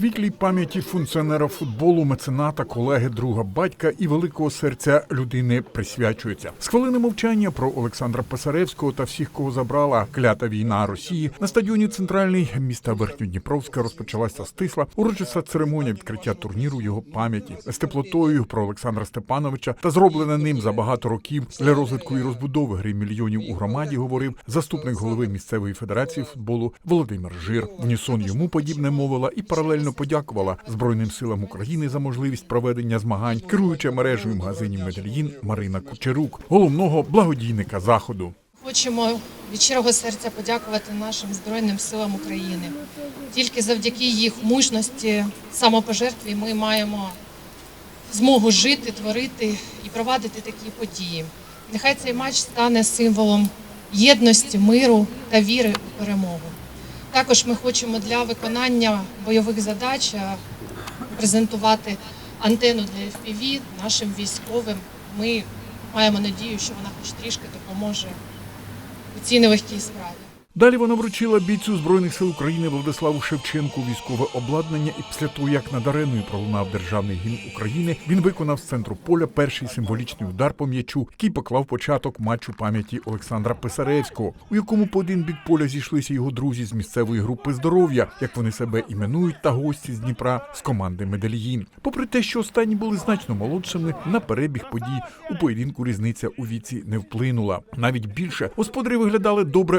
Світлій пам'яті функціонера футболу, мецената, колеги, друга батька і великого серця людини присвячується. З хвилини мовчання про Олександра Писаревського та всіх, кого забрала клята війна Росії на стадіоні центральний міста Верхньодніпровська розпочалася стисла урочиста церемонія відкриття турніру його пам'яті з теплотою про Олександра Степановича та зроблене ним за багато років для розвитку і розбудови гри мільйонів у громаді. Говорив заступник голови місцевої федерації футболу Володимир Жир. В унісон йому подібне мовила і паралельно подякувала Збройним силам України за можливість проведення змагань, керуюча мережею магазинів Медельїн Марина Кучерук, головного благодійника заходу. Хочемо від щирого серця подякувати нашим Збройним силам України. Тільки завдяки їх мужності, самопожертві ми маємо змогу жити, творити і провадити такі події. Нехай цей матч стане символом єдності, миру та віри у перемогу. Також ми хочемо для виконання бойових задач е, презентувати антенну для FPV нашим військовим. Ми маємо надію, що вона хоч трішки допоможе у цій нелегкій справі. Далі вона вручила бійцю збройних сил України Владиславу Шевченку військове обладнання, і після того, як над ареною пролунав державний гімн України, він виконав з центру поля перший символічний удар по м'ячу, який поклав початок матчу пам'яті Олександра Писаревського, у якому по один бік поля зійшлися його друзі з місцевої групи здоров'я, як вони себе іменують, та гості з Дніпра з команди Медельїн. Попри те, що останні були значно молодшими, на перебіг подій у поєдинку різниця у віці не вплинула. Навіть більше господарі виглядали добре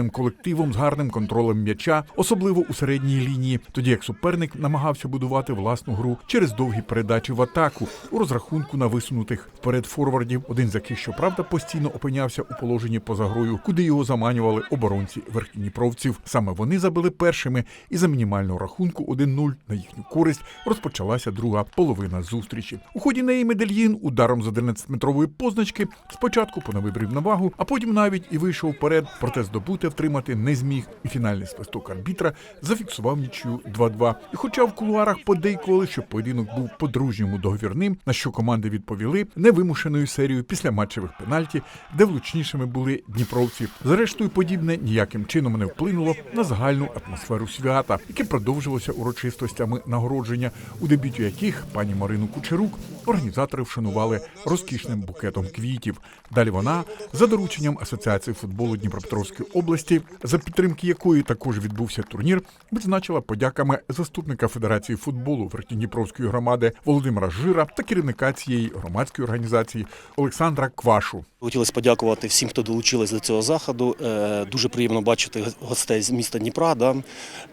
організованим колективом з гарним контролем м'яча, особливо у середній лінії, тоді як суперник намагався будувати власну гру через довгі передачі в атаку у розрахунку на висунутих вперед форвардів, один з яких, щоправда, постійно опинявся у положенні поза грою, куди його заманювали оборонці верхніпровців. Саме вони забили першими, і за мінімального рахунку 1-0 на їхню користь розпочалася друга половина зустрічі. У ході неї Медельїн ударом з 11-метрової позначки спочатку поновив рівновагу, а потім навіть і вийшов вперед, проте здобути втримати не зміг. І фінальний свисток арбітра зафіксував нічю 2-2. І хоча в кулуарах подейкували, що поєдинок був по-дружньому договірним, на що команди відповіли невимушеною серією після матчевих пенальті, де влучнішими були дніпровці. Зрештою, подібне ніяким чином не вплинуло на загальну атмосферу свята, яке продовжилося урочистостями нагородження, у дебюті яких пані Марину Кучерук організатори вшанували розкішним букетом квітів. Далі вона за дорученням Асоціації футболу Дніпропетровської області, за підтримки якої також відбувся турнір, відзначила подяками заступника Федерації футболу Верхньодніпровської громади Володимира Жира та керівника цієї громадської організації Олександра Квашу. Хотілося подякувати всім, хто долучились до цього заходу. Е, Дуже приємно бачити гостей з міста Дніпра. Да?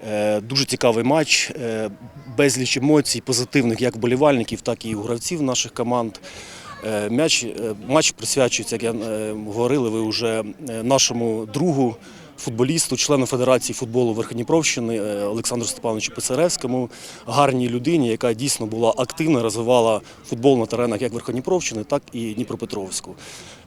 Е, Дуже цікавий матч, е, безліч емоцій, позитивних як вболівальників, так і у гравців наших команд. Е, М'яч, е, матч присвячується, як я е, говорили, ви вже нашому другу. Футболісту, члену Федерації футболу Верхніпровщини е, Олександру Степановичу Писаревському, гарній людині, яка дійсно була активна, розвивала футбол на теренах як Верхніпровщини, так і Дніпропетровську,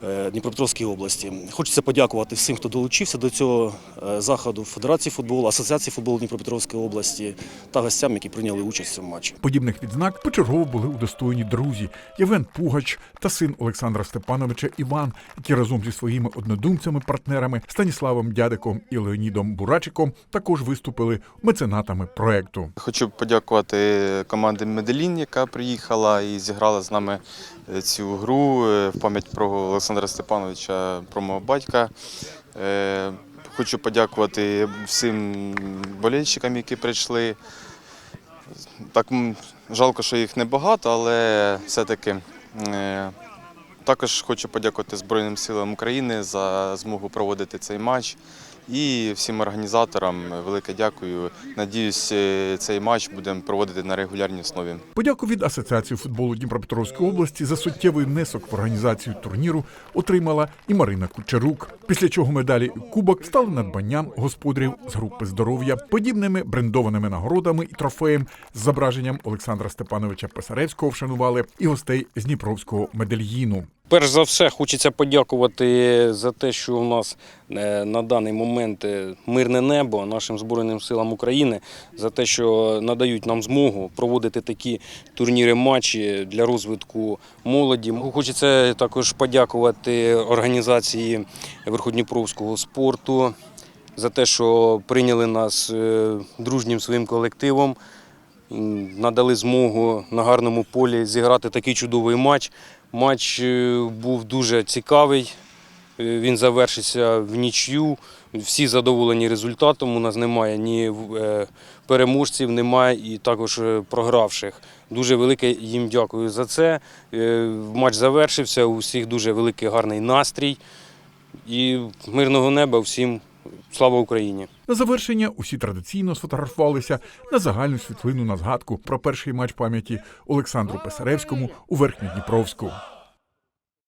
е, Дніпропетровській області. Хочеться подякувати всім, хто долучився до цього е, заходу Федерації футболу, Асоціації футболу Дніпропетровської області та гостям, які прийняли участь в цьому матчі. Подібних відзнак почергово були удостоєні друзі Євген Пугач та син Олександра Степановича Іван, які разом зі своїми однодумцями, партнерами Станіславом Дядиком і Леонідом Бурачиком також виступили меценатами проекту. Хочу подякувати команді Меделін, яка приїхала і зіграла з нами е, цю гру е, в пам'ять про Олександра Степановича, про мого батька. Е, Хочу подякувати всім болельщикам, які прийшли. Так жалко, що їх небагато, але все-таки також хочу подякувати Збройним силам України за змогу проводити цей матч. І всім організаторам велике дякую. Надіюсь, е, цей матч будемо проводити на регулярній основі. Подяку від Асоціації футболу Дніпропетровської області за суттєвий внесок в організацію турніру отримала і Марина Кучерук. Після чого медалі кубок стали надбанням господарів з групи здоров'я, подібними брендованими нагородами і трофеєм з зображенням Олександра Степановича Писаревського вшанували і гостей з Дніпровського медальїну. Перш за все, хочеться подякувати за те, що у нас е, на даний момент е, мирне небо нашим Збройним силам України, за те, що надають нам змогу проводити такі турніри матчі для розвитку молоді. Хочеться також подякувати організації Верходніпровського спорту за те, що прийняли нас е, дружнім своїм колективом. надали змогу на гарному полі зіграти такий чудовий матч. Матч е, був дуже цікавий. Е, Він завершився в нічю. Всі задоволені результатом. У нас немає ні е, переможців, немає і також програвших. Дуже велике їм дякую за це. Матч завершився. У всіх дуже великий гарний настрій. І мирного неба всім слава Україні! На завершення усі традиційно сфотографувалися на загальну світлину на згадку про перший матч пам'яті Олександру Писаревському у Верхньодніпровську.